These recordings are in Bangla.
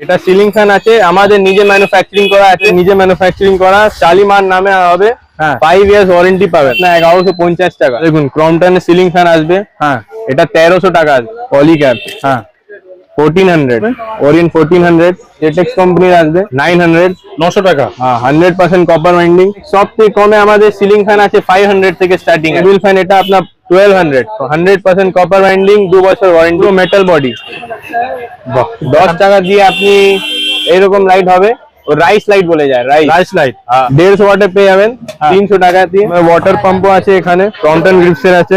এটা সিলিং ফ্যান আছে আমাদের নিজে ম্যানুফ্যাকচারিং করা আছে নিজে ম্যানুফ্যাকচারিং করা চালিমার নামে হবে হ্যাঁ। ফাইভ ইয়ার্স ওয়ারেন্টি পাবেন। না এগারোশো পঞ্চাশ টাকা। দেখুন ক্রমটনের সিলিং ফ্যান আসবে হ্যাঁ। এটা তেরোশো টাকা আসবে পলিক্যাপ হ্যাঁ। ফোরটিন হান্ড্রেড ফোরটিন হান্ড্রেড জেটেক্স কোম্পানির আসবে নাইন হান্ড্রেড নশো টাকা। হ্যাঁ হান্ড্রেড পার্সেন্ট কপার ওয়াইন্ডিং সব থেকে কমে আমাদের সিলিং ফ্যান আছে ফাইভ হান্ড্রেড থেকে স্টার্টিং টেবিল ফ্যান এটা আপনার twelve hundred hundred percent copper binding দু বছর ওয়ারেন্টি মেটাল বডি দশ টাকা দিয়ে আপনি এইরকম লাইট হবে। রাইস লাইট বলে যায় রাইস রাইস লাইট দেড়শো ওয়াটে পেয়ে যাবেন হ্যাঁ। তিনশো টাকা দিয়ে। ওয়াটার পাম্পও আছে এখানে ক্রমটন গ্রিপসের আছে।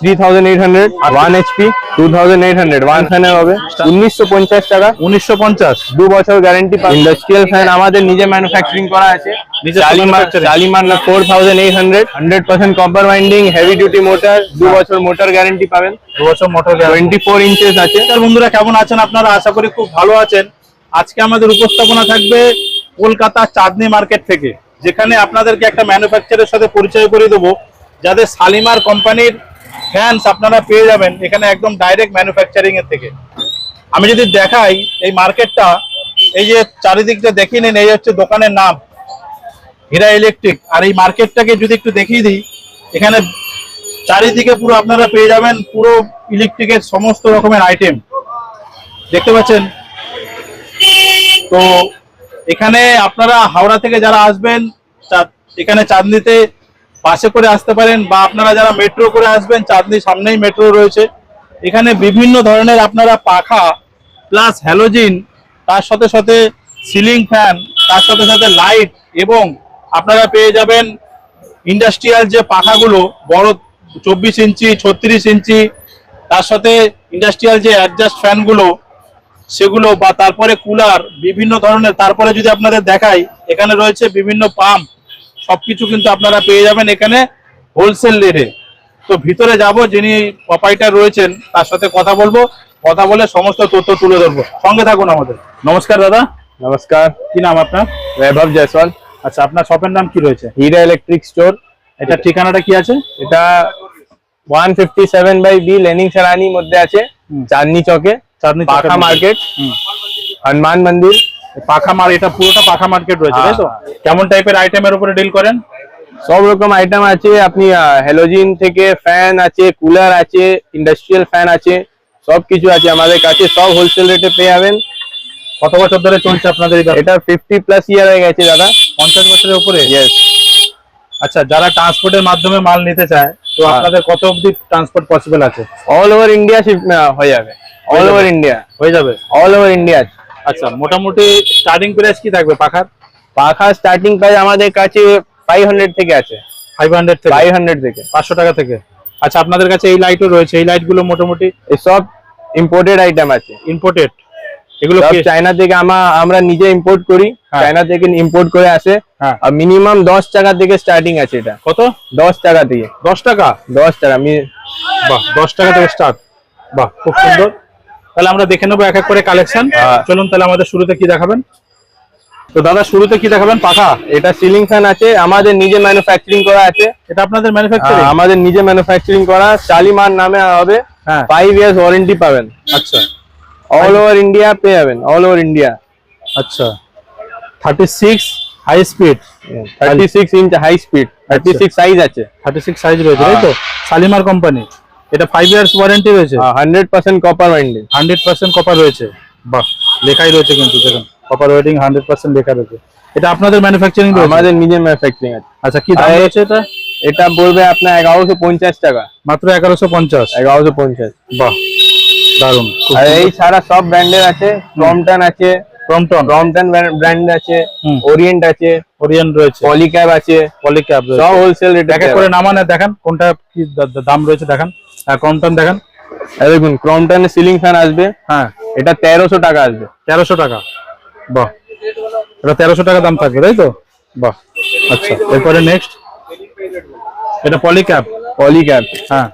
Three thousand eight hundred one HP two thousand eight hundred one ফ্যানের হবে। উনিশশো পঞ্চাশ টাকা। উনিশশো পঞ্চাশ। দু বছর গ্যারান্টি ইন্ডাস্ট্রিয়াল ফ্যান আমাদের নিজে ম্যানুফ্যাকচারিং করা আছে। manufacturing? Four thousand eight hundred hundred percent copper winding heavy duty motor দু বছর মোটর গ্যারান্টি পাবেন। দু বছর মোটর টোয়েন্টি ফোর ইঞ্চেস আছে। বন্ধুরা কেমন আছেন আপনারা? আশা করি খুব ভালো আছেন। আজকে আমাদের উপস্থাপনা থাকবে কলকাতা চাঁদনি মার্কেট থেকে, যেখানে আপনাদেরকে একটা ম্যানুফ্যাকচারের সাথে পরিচয় করে দেবো, যাদের শালিমার কোম্পানির ফ্যান্স আপনারা পেয়ে যাবেন, এখানে একদম ডাইরেক্ট ম্যানুফ্যাকচারিং এর থেকে। আমি যদি দেখাই এই মার্কেটটা, এই যে চারিদিকটা দেখিয়ে নিন, এই হচ্ছে দোকানের নাম, হীরা ইলেকট্রিক আর এই মার্কেটটাকে যদি একটু দেখিয়ে দিই, এখানে চারিদিকে পুরো আপনারা পেয়ে যাবেন পুরো ইলেকট্রিকের সমস্ত রকমের আইটেম দেখতে পাচ্ছেন? তো এখানে আপনারা হাওড়া থেকে যারা আসবেন এখানে চাঁদনিতে বাসে করে আসতে পারেন বা আপনারা যারা মেট্রো করে আসবেন চাঁদনির সামনেই মেট্রো রয়েছে। এখানে বিভিন্ন ধরনের আপনারা পাখা প্লাস হ্যালোজিন তার সাথে সাথে সিলিং ফ্যান তার সাথে সাথে লাইট এবং আপনারা পেয়ে যাবেন ইন্ডাস্ট্রিয়াল যে পাখাগুলো, বড় চব্বিশ ইঞ্চি, ছত্রিশ ইঞ্চি, তার সাথে ইন্ডাস্ট্রিয়াল যে অ্যাডজাস্ট ফ্যানগুলো সেগুলো বা তারপরে কুলার বিভিন্ন ধরনের তারপরে যদি আপনাদের দেখাই এখানে রয়েছে বিভিন্ন পাম্প সবকিছু কিন্তু আপনারা পেয়ে যাবেন এখানে হোলসেল রেটে। তো ভিতরে যাব যিনি প্রপাইটার রয়েছেন তার সাথে কথা বলব কথা বলে সমস্ত তথ্য তুলে ধরবো। সঙ্গে থাকুন আমাদের। নমস্কার দাদা। নমস্কার। কি নাম আপনার? বৈভব জয়সওয়াল। আচ্ছা আপনার শপের নাম কি রয়েছে? হিরা ইলেকট্রিক স্টোর এটা ঠিকানাটা কি আছে? এটা one fifty seven by B Lenin Sarani মধ্যে আছে। চাঁদনি চকে চাঁদনি পাখা মার্কেট। হনুমান মন্দির পাখা মার এটা পুরোটা পাখা মার্কেট রয়েছে তাই তো? কেমন টাইপের আইটেমের উপরে ডিল করেন? সব রকম আইটেম আছে আপনি হ্যালোজিন থেকে ফ্যান আছে কুলার আছে ইন্ডাস্ট্রিয়াল ফ্যান আছে সব কিছু আছে আমাদের কাছে সব হোলসেল রেটে পেয়ে যাবেন। কত বছর ধরে চলছে আপনাদের এটা ফিফটি প্লাস ইয়ার হয়ে গেছে দাদা। পঞ্চাশ বছরের উপরে? আচ্ছা যারা ট্রান্সপোর্টের মাধ্যমে মাল নিতে চায় তো হ্যাঁ। আপনাদের কত অবধি ট্রান্সপোর্ট পসিবল আছে? অল ওভার ইন্ডিয়া হয়ে যাবে। অল ওভার ইন্ডিয়া হয়ে যাবে? অল ওভার ইন্ডিয়া আচ্ছা মোটামুটি স্টার্টিং প্রাইস কি থাকবে পাখার? পাখা স্টার্টিং প্রাইস আমাদের কাছে ফাইভ হান্ড্রেড থেকে আছে। ফাইভ হান্ড্রেড থেকে? ফাইভ হান্ড্রেড থেকে। পাঁচশো টাকা থেকে? আচ্ছা আপনাদের কাছে এই লাইটও রয়েছে। এই লাইটগুলো মোটামুটি এই সব ইম্পোর্টেড আইটেম আছে। ইম্পোর্টেড এগুলো চায়না থেকে আমা আমরা নিজে ইম্পোর্ট করি। হ্যাঁ। চায়না থেকে ইম্পোর্ট করে আসে। হ্যাঁ। আর মিনিমাম দশ টাকা থেকে স্টার্টিং আছে এটা। কত? দশ টাকা থেকে দশ টাকা? দশ টাকা বাহ দশ টাকা থেকে স্টার্ট বাহ খুব সুন্দর। তাহলে আমরা দেখে নেব এক এক করে কালেকশন হ্যাঁ। চলুন তাহলে আমাদের শুরুতে কি দেখাবেন? তো দাদা শুরুতে কি দেখাবেন? পাখা? এটা সিলিং ফ্যান আছে আমাদের নিজে ম্যানুফ্যাকচারিং করা আছে। এটা আপনাদের হ্যাঁ, ম্যানুফ্যাকচারিং আমাদের নিজে ম্যানুফ্যাকচারিং করা। শালিমার নামে হবে। হ্যাঁ। ফাইভ ইয়ার্স ওয়ারেন্টি পাবেন। আচ্ছা। অল ওভার ইন্ডিয়া পেয়ে যাবেন অল ওভার ইন্ডিয়া আচ্ছা। Thirty six high speed thirty six inch high speed thirty six size আছে। থার্টি সিক্স সাইজ রয়েছে তাই তো? শালিমার কোম্পানি এটা ফাইভ ইয়ার্স ওয়ারেন্টি রয়েছে? Hundred percent copper winding hundred percent copper রয়েছে। বাহ লেখাই রয়েছে কিন্তু দেখুন। কপার ওয়েটিং হান্ড্রেড পার্সেন্ট লেখা রয়েছে। এটা আপনাদের ম্যানুফ্যাকচারিং রয়েছে? আমাদের নিজে ম্যানুফ্যাকচারিং আছে। আচ্ছা কি দাম রয়েছে এটা? এটা পড়বে আপনার এগারোশো পঞ্চাশ টাকা। মাত্র এগারোশো পঞ্চাশ। এগারোশো পঞ্চাশ। বাহ। দারুণ আর এই। ছাড়া সব ব্র্যান্ডের আছে ক্রমটন আছে ক্রমটন? ক্রমটন ব্র্যান্ড আছে। ওরিয়েন্ট আছে ওরিয়ন রয়েছে। পলিক্যাব আছে পলিক্যাব রয়েছে। সব হোলসেল রেটে এক করে নামানে দেখান কোনটা কি দাম রয়েছে দেখান। ক্রমটন দেখান। দেখুন ক্রমটনের সিলিং ফ্যান আসবে। হ্যাঁ। এটা তেরোশো টাকা আসবে। তেরোশো টাকা। বাহ। এটা তেরোশো টাকা দাম থাকবে তাই তো? বাহ। আচ্ছা এরপরে নেক্সট এটা পলিক্যাব। পলিক্যাব। হ্যাঁ।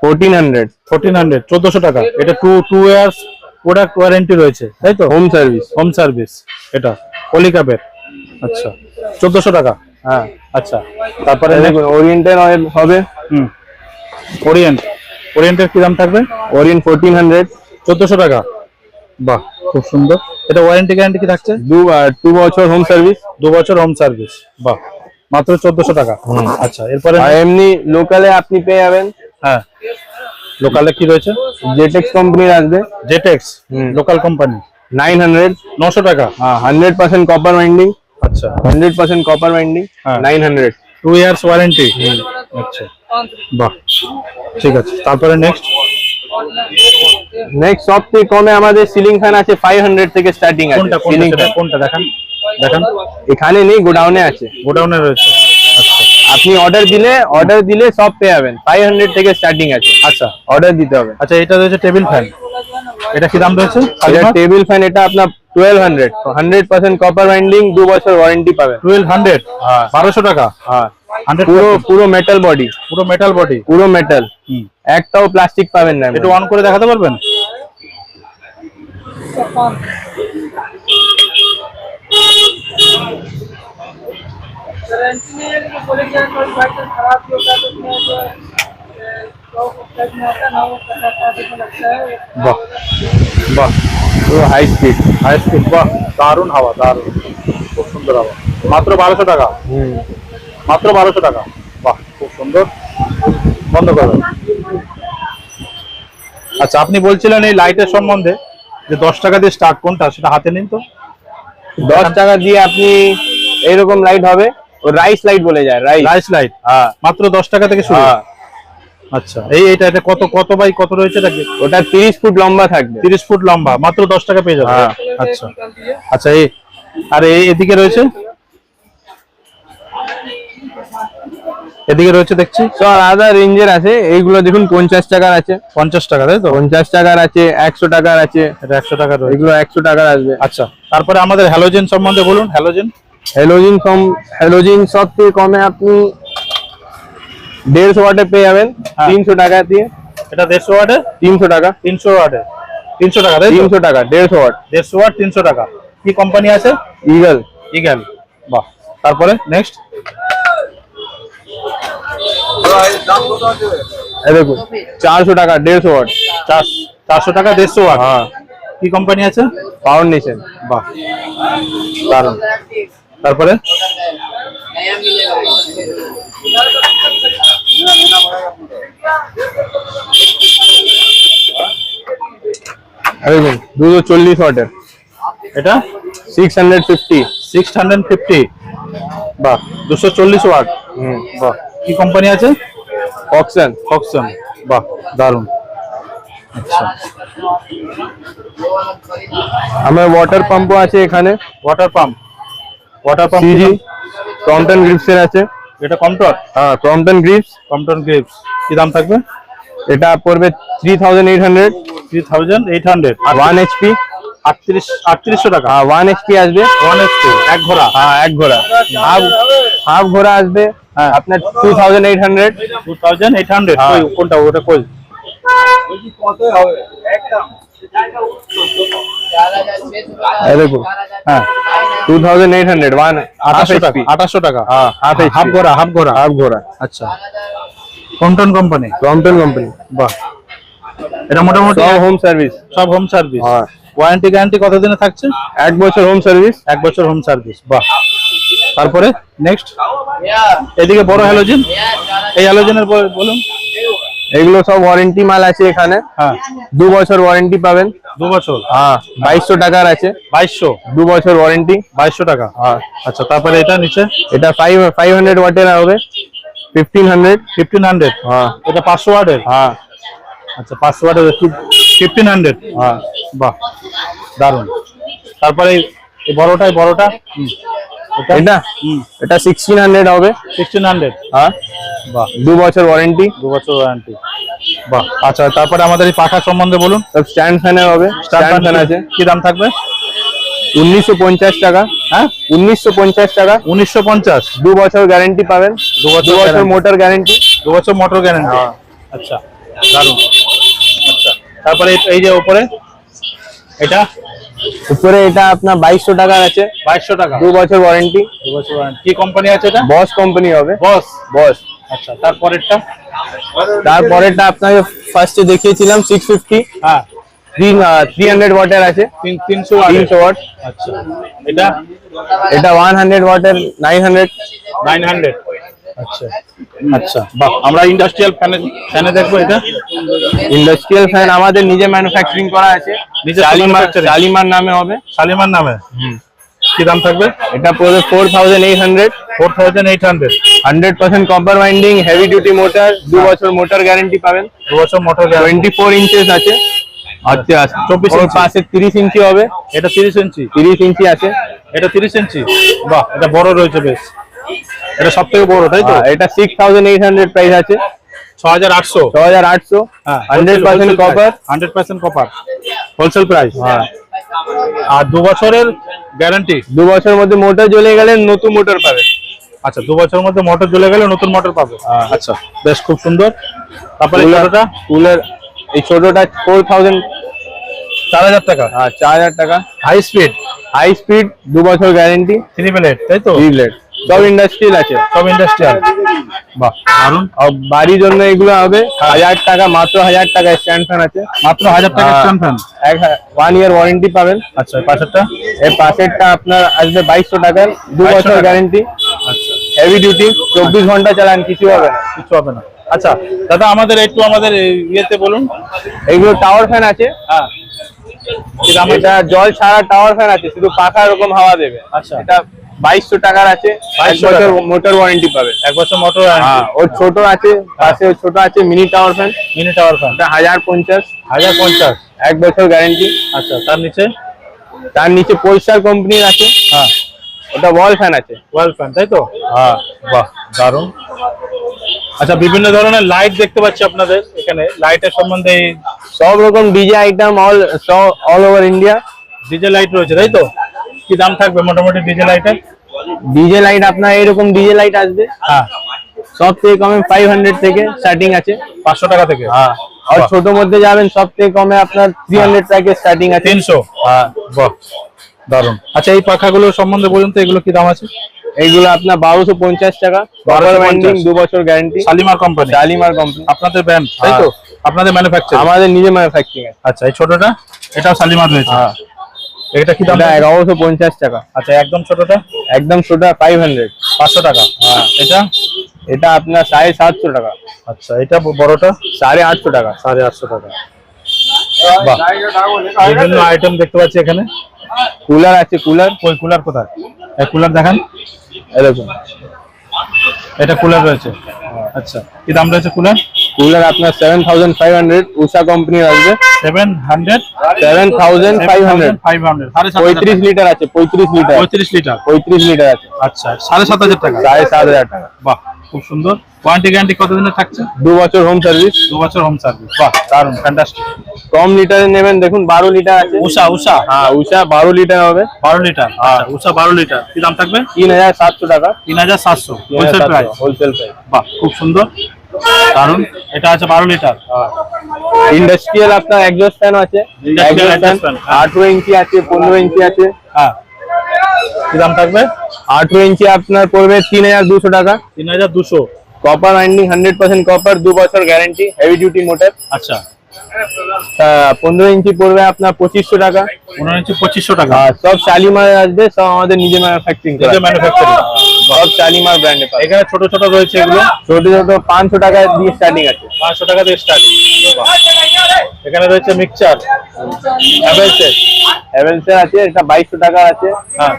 ফোরটিন হান্ড্রেড ফোরটিন হান্ড্রেড চোদ্দশো টাকা। এটা two two years product warranty রয়েছে তাই তো? হোম সার্ভিস হোম সার্ভিস এটা পলিক্যাবের আচ্ছা চোদ্দশো টাকা। হ্যাঁ আচ্ছা। তারপরে দেখুন ওরিয়েন্টের হবে? হুম। ওরিয়েন্ট ওরিয়েন্টের কি দাম থাকবে? ওরিয়েন্ট ফোরটিন হান্ড্রেড চোদ্দশো টাকা। বাহ খুব সুন্দর। এটা ওয়ারেন্টি গ্যারান্টি কি থাকছে? দু টু বছর হোম সার্ভিস দু বছর হোম সার্ভিস বাহ। মাত্র চোদ্দশো টাকা। আচ্ছা এরপরে এমনি লোকালে আপনি পেয়ে যাবেন। হ্যাঁ। লোকালে কি রয়েছে? জেটেক্স কোম্পানির আসবে। জেটেক্স লোকাল কোম্পানি নাইন হান্ড্রেড নশো টাকা। হান্ড্রেড পার্সেন্ট কপার বাইন্ডিং আচ্ছা। হান্ড্রেড পার্সেন্ট কপার বাইন্ডিং হ্যাঁ। Nine hundred two years warranty আচ্ছা। বাহ। ঠিক আছে। তারপরে নেক্সট নেক্সট সব থেকে কমে আমাদের সিলিং ফ্যান আছে ফাইভ হান্ড্রেড থেকে স্টার্টিং আছে। কোনটা কোনটা সিলিং? ফ্যান কোনটা দেখান দেখান। এখানে নেই গোডাউনে আছে। গোডাউনে রয়েছে। আপনি অর্ডার দিলে অর্ডার দিলে সব পেয়ে যাবেন। ফাইভ হান্ড্রেড থেকে স্টার্টিং আছে। আচ্ছা। অর্ডার দিতে হবে। আচ্ছা এটা রয়েছে টেবিল ফ্যান এটা কি দাম রয়েছে? এটা টেবিল ফ্যান এটা আপনার twelve hundred hundred percent copper binding দু বছর ওয়ারেন্টি পাবেন। টুয়েলভ হান্ড্রেড হ্যাঁ। বারোশো টাকা? হ্যাঁ। পুরো পুরো মেটাল বডি পুরো মেটাল বডি পুরো মেটাল একটাও প্লাস্টিক পাবেন না একটু অন করে দেখাতে পারবেন? বাহ বাহ পুরো হাই স্পিড হাই স্পিড বাহ দারুণ হাওয়া দারুণ খুব সুন্দর হাওয়া মাত্র বারোশো টাকা। হুম। মাত্র বারোশো টাকা। বাহ খুব সুন্দর। বন্ধ করবেন আচ্ছা আপনি বলছিলেন এই লাইটের সম্বন্ধে যে দশ টাকা দিয়ে স্টার্ট কোনটা? সেটা হাতে নিন তো। দশ টাকা দিয়ে আপনি এইরকম লাইট হবে। রাইস লাইট বলে যায় রাইস রাইস লাইট মাত্র 10 টাকা থেকে শুরু? হ্যাঁ। আচ্ছা এই এটা এটা কত কত বাই কত রয়েছে নাকি ওটা 30 ফুট লম্বা থাকবে। 30 ফুট লম্বা মাত্র 10 টাকা পেয়ে যাবে। হ্যাঁ। আচ্ছা। আচ্ছা এই আর এই এদিকে রয়েছে? এদিকে রয়েছে দেখছি? স্যার আলাদা রেঞ্জের আছে এইগুলো দেখুন পঞ্চাশ টাকার আছে। পঞ্চাশ টাকা তাই তো? পঞ্চাশ টাকার আছে একশো টাকার আছে। একশো টাকার এগুলো একশো টাকার আসবে। আচ্ছা তারপরে আমাদের হ্যালোজেন সম্বন্ধে বলুন হ্যালোজেন হ্যালোজিন কম হ্যালোজিন সব থেকে কমে আপনি দেড়শো ওয়াটে পেয়ে যাবেন। তিনশো টাকা দিয়ে এটা দেড়শো ওয়াটে? তিনশো টাকা তিনশো ওয়াটে তিনশো টাকা? তিনশো টাকা দেড়শো ওয়াট দেড়শো ওয়াট তিনশো টাকা। কি কোম্পানি আছে? ইগল ইগেল বাহ। তারপরে নেক্সট দেখুন চারশো টাকা দেড়শো ওয়াট। চার চারশো টাকা দেড়শো ওয়াট। হ্যাঁ। কি কোম্পানি আছে? ফাউন্ডেশন বাহ। দারুণ। তারপরে? দুশো চল্লিশ ওয়াটের। এটা? Six hundred fifty six hundred fifty বাহ দুশো চল্লিশ ওয়াট। হুম। বাহ। কি কোম্পানি আছে? অক্সন ফক্সন বাহ দারুণ। আচ্ছা। আমার ওয়াটার পাম্পও আছে এখানে। Water pump water pump CG Crompton গ্রিপসের আছে। এটা কমটর হ্যাঁ ক্রম্পটন গ্রিপস কমটন গ্রিপস কি দাম থাকবে? এটা পড়বে three thousand eight hundred three thousand eight hundred one HP আটত্রিশ আটত্রিশশো টাকা। হ্যাঁ ওয়ান এইচপি আসবে। ওয়ান এসপি এক ঘোড়া। হ্যাঁ এক ঘোড়া। হাফ হাফ ঘোড়া আসবে। হ্যাঁ। আপনার two thousand eight hundred two thousand eight hundred হ্যাঁ। কোনটা ওটা কই? এই দেখুন হ্যাঁ। Two thousand eight hundred one আঠাশশো টাকা। আঠাশশো টাকা? হ্যাঁ হাফ হাফ ঘোড়া হাফ ঘোড়া। হাফ ঘোড়া আচ্ছা। কমটন কোম্পানি ক্রম্পটন কোম্পানি বাহ। এটা মোটামুটি সব হোম সার্ভিস সব হোম সার্ভিস হ্যাঁ। ওয়ারেন্টি গ্যারান্টি কতদিনে থাকছে? এক বছর হোম সার্ভিস এক বছর হোম সার্ভিস বাহ। তারপরে নেক্সট এদিকে বড় হ্যালোজেন এই হ্যালোজেনের বলুন। এগুলো সব ওয়ারেন্টি মাল আছে এখানে। হ্যাঁ। দু বছর ওয়ারেন্টি পাবেন। দু বছর? হ্যাঁ বাইশশো টাকার আছে। বাইশশো? দু বছর ওয়ারেন্টি বাইশশো টাকা? হ্যাঁ। আচ্ছা তারপরে এটা নিচে? এটা ফাইভ ফাইভ হান্ড্রেড ওয়াটের হবে। ফিফটিন হান্ড্রেড ফিফটিন হান্ড্রেড হ্যাঁ। এটা পাঁচশো ওয়াটের? হ্যাঁ। আচ্ছা পাঁচশো ওয়াটের ফিফটিন হান্ড্রেড হ্যাঁ। বাহ দারুণ। তারপরে এই- এই বড়টা বড়টা? হুম। এটা? এটা? এটা সিক্সটিন হান্ড্রেড হবে। সিক্সটিন হান্ড্রেড হ্যাঁ বাহ। দু বছর ওয়ারেন্টি দু বছর ওয়ারেন্টি বাহ। আচ্ছা তারপরে আমাদের এই পাখা সম্বন্ধে বলুন। সব স্ট্যান্ড ফ্যানের হবে। স্ট্যান্ড ফ্যান আছে। কি দাম থাকবে? উনিশশো পঞ্চাশ টাকা। হ্যাঁ? উনিশশো পঞ্চাশ টাকা। উনিশশো পঞ্চাশ। দু বছর গ্যারেন্টি পাবেন। দু বছর। মোটর গ্যারেন্টি দু বছর মোটর গ্যারান্টি। আচ্ছা দারুণ। আচ্ছা তারপরে এই- এই যে উপরে এটা? উপরে এটা আপনার বাইশশো টাকার আছে। বাইশশো টাকা। দু বছর ওয়ারেন্টি দু বছর warranty। কি কোম্পানি আছে এটা? বস কোম্পানি হবে। বস বস আচ্ছা তারপরেরটা তারপরেরটা আপনাকে ফার্স্টে দেখিয়েছিলাম সিক্স ফিফটি হ্যাঁ। তিন থ্রি হান্ড্রেড ওয়াটের আছে। তিন তিনশো তিনশো ওয়াট আচ্ছা। এটা? এটা ওয়ান হান্ড্রেড ওয়াটের নাইন হান্ড্রেড নাইন হান্ড্রেড আচ্ছা। আচ্ছা বাহ আমরা ইন্ডাস্ট্রিয়াল ফ্যানে ফ্যানে দেখব এটা। ইন্ডাস্ট্রিয়াল ফ্যান আমাদের নিজে ম্যানুফ্যাকচারিং করা আছে। নিজে শালিমার? শালিমার নামে হবে। শালিমার নামে? কি দাম থাকবে? এটা পড়বে four thousand eight hundred four thousand eight hundred hundred percent copper binding heavy duty motor দু বছর মোটর গ্যারেন্টি পাবেন। দু বছর মোটর টোয়েন্টি ফোর ইঞ্চেস আছে। আচ্ছা চব্বিশ 24 ইঞ্চি। পাশে তিরিশ ইঞ্চি হবে। এটা তিরিশ ইঞ্চি তিরিশ ইঞ্চি আছে। এটা তিরিশ ইঞ্চি বাহ এটা বড় রয়েছে বেশ। এটা সব থেকে বড় তাই তো? হ্যাঁ, এটা six thousand eight hundred price আছে। ছ হাজার আটশো। ছ হাজার আটশো হ্যাঁ hundred percent copper hundred percent copper wholesale price হ্যাঁ। আর দু বছরের গ্যারান্টি দু বছরের মধ্যে মোটর জ্বলে গেলে নতুন মোটর পাবেন আচ্ছা দু বছরের মধ্যে মোটর জ্বলে গেলে নতুন মোটর পাবে। হ্যাঁ। আচ্ছা বেশ খুব সুন্দর। তারপরে এই ছোটটা? কুলার এই ছোটটা ফোর থাউজেন্ড চার হাজার টাকা। হ্যাঁ চার হাজার টাকা। হাই স্পিড হাই স্পিড দু বছর গ্যারেন্টি থ্রি প্লেট তাই তো? রিলেট সব ইন্ডাস্ট্রিয়াল আছে সব ইন্ডাস্ট্রিয়াল বাহ দারুণ আর বাড়ির জন্য এগুলো হবে হাজার টাকা মাত্র হাজার টাকা স্ট্যান্ড ফ্যান আছে। মাত্র হাজার টাকা। স্ট্যান্ড ফ্যান এক ওয়ান ইয়ার ওয়ারেন্টি পাবেন। আচ্ছা এই পাশেরটা? এর পাশেরটা আপনার আসবে বাইশশো টাকার দু বছর গ্যারেন্টি আচ্ছা। হেভি ডিউটি চব্বিশ ঘণ্টা চালান কিছু হবে না। কিছু হবে না। আচ্ছা দাদা আমাদের একটু আমাদের ইয়েতে বলুন। এইগুলো টাওয়ার ফ্যান আছে। হ্যাঁ। এটা জল ছাড়া টাওয়ার ফ্যান আছে শুধু পাখা এরকম হাওয়া দেবে। আচ্ছা। এটা বাইশশো টাকার আছে এক 2200 বছর টাকা। মোটর ওয়ারেন্টি পাবে। এক বছর মোটর হ্যাঁ ওর ছোট আছে পাশে ওর ছোট আছে mini tower fan mini tower fan হাজার পঞ্চাশ। হাজার পঞ্চাশ। এক বছর গ্যারেন্টি আচ্ছা তার নিচে? তার নিচে পরিষ্কার কোম্পানির আছে। হ্যাঁ। ওটা ওয়াল ফ্যান আছে। ওয়াল ফ্যান তাই তো? হ্যাঁ। বাহ দারুণ আচ্ছা বিভিন্ন ধরনের লাইট দেখতে পাচ্ছি আপনাদের এখানে। লাইটের সম্বন্ধে সব রকম DJ item all all over India DJ light রয়েছে তাই তো? কি দাম থাকবে মোটামুটি ডিজে লাইটের? ডিজে লাইট আপনার এরকম ডিজে লাইট আসবে। হ্যাঁ। সব থেকে কমে ফাইভ হান্ড্রেড থেকে স্টার্টিং আছে। পাঁচশো টাকা থেকে? হ্যাঁ। আর ছোট মধ্যে যাবেন সব থেকে কমে আপনার থ্রি হান্ড্রেড থেকে স্টার্টিং আছে। তিনশো? হ্যাঁ। বাহ দারুণ আচ্ছা এই পাখাগুলো সম্বন্ধে বলুন তো এগুলো কি দাম আছে? এইগুলো আপনার বারোশো পঞ্চাশ টাকা। 1250 বাবার দু বছর guarantee Shalimar company Shalimar company আপনাদের ব্র্যান্ড তাই তো? আপনাদের ম্যানুফ্যাকচার আমাদের নিজে ম্যানুফ্যাকচারিং আচ্ছা এই ছোটটা এটাও শালিমার রয়েছে। হ্যাঁ। এটা কি দাম এটা এগারোশো পঞ্চাশ টাকা। আচ্ছা একদম ছোটটা? একদম ছোটা ফাইভ হান্ড্রেড পাঁচশো টাকা। হ্যাঁ। এটা? এটা আপনার সাড়ে সাতশো টাকা। আচ্ছা এটা বড়টা? সাড়ে আটশো টাকা। সাড়ে আটশো টাকা। বাহ। বিভিন্ন আইটেম দেখতে পাচ্ছি এখানে। কুলার আছে কুলার ওই কুলার কোথায়? এই কুলার দেখান। এরকম এটা কুলার রয়েছে। আচ্ছা কি দাম রয়েছে কুলার কুলার আপনার seven thousand five hundred Usha কোম্পানির আসবে। Seven hundred seven thousand five hundred five hundred পঁয়ত্রিশ লিটার আছে পঁয়ত্রিশ লিটার পঁয়ত্রিশ লিটার পঁয়ত্রিশ লিটার আছে। আচ্ছা সাড়ে সাত হাজার টাকা। সাড়ে সাত হাজার টাকা। বাহ খুব সুন্দর। ওয়ারেন্টি গ্যারান্টি কতদিনের থাকছে? দু বছর হোম সার্ভিস দু বছর হোম সার্ভিস বাহ দারুণ ফ্যান্টাস্টিক কম লিটারে নেবেন দেখুন বারো লিটার আছে। উষা উষা। হ্যাঁ উষা বারো লিটার হবে। বারো লিটার আচ্ছা উষা বারো লিটার কি দাম থাকবে? তিন হাজার সাতশো টাকা। তিন হাজার সাতশো। হোলসেল প্রাইস হোলসেল প্রাইস বাহ খুব সুন্দর। দারুণ এটা আছে বারো লিটার। ইন্ডাস্ট্রিয়াল আপনার একজস্ট ফ্যান আছে। হ্যাঁ। আঠেরো ইঞ্চি আছে পনেরো ইঞ্চি আছে। হ্যাঁ। কি দাম থাকবে? আঠেরো ইঞ্চি আপনার পড়বে তিন হাজার দুশো টাকা। তিন হাজার দুশো। কপার হান্ড্রেড পার্সেন্ট কপার দু বছর গ্যারেন্টি হেভি ডিউটি মোটর আচ্ছা। পনেরো ইঞ্চি পড়বে আপনার পঁচিশশো টাকা। পনেরো ইঞ্চি পঁচিশশো টাকা। সব শালিমার আসবে সব আমাদের নিজে ম্যানুফ্যাকচারিং নিজে ম্যানুফ্যাকচারিং সব চালিমার ব্র্যান্ডে পাবেন। এখানে ছোট ছোট রয়েছে এগুলো। ছোট ছোট পাঁচশো টাকা দিয়ে স্টার্টিং আছে। পাঁচশো টাকা দিয়ে স্টার্টিং এখানে রয়েছে মিক্সচার হ্যাভেলসের হ্যাভেলসের আছে এটা বাইশশো টাকা আছে। হ্যাঁ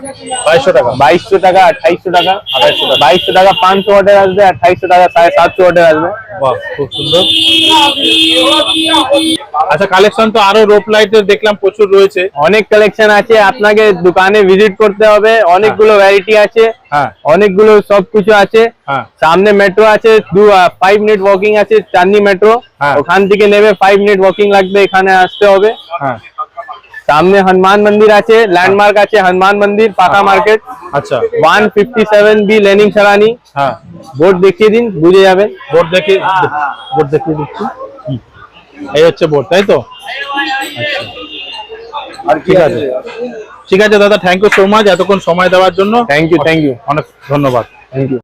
বাইশশো টাকা। বাইশশো টাকা আঠাইশশো টাকা। 2800 টাকা। বাইশশো টাকা পাঁচশো ওয়াটের আসবে আঠাইশশো টাকা সাড়ে সাতশো ওয়াটের আসবে। বাহ খুব সুন্দর। আচ্ছা কালেকশন তো আরও রোপ লাইটের দেখলাম প্রচুর রয়েছে। অনেক কালেকশন আছে আপনাকে দোকানে ভিজিট করতে হবে। অনেকগুলো ভ্যারাইটি আছে হ্যাঁ। অনেকগুলো সবকিছু আছে। হ্যাঁ। সামনে মেট্রো আছে দু ফাইভ মিনিট ওয়াকিং আছে চাঁদনি মেট্রো হ্যাঁ। ওখান থেকে নেবে ফাইভ মিনিট ওয়াকিং লাগবে এখানে আসতে হবে। হ্যাঁ। সামনে হনুমান মন্দির আছে ল্যান্ডমার্ক আছে হনুমান মন্দির পাকা মার্কেট আচ্ছা one fifty seven B Lenin Sarani হ্যাঁ বোর্ড দেখিয়ে দিন বুঝে যাবেন বোর্ড দেখে বোর্ড দেখিয়ে দিচ্ছি হুম। এই হচ্ছে বোর্ড তাই তো আচ্ছা আর ঠিক আছে ঠিক আছে দাদা থ্যাংক ইউ সো মাচ এতক্ষণ সময় দেওয়ার জন্য থ্যাংক ইউ থ্যাংক ইউ অনেক ধন্যবাদ। Thank you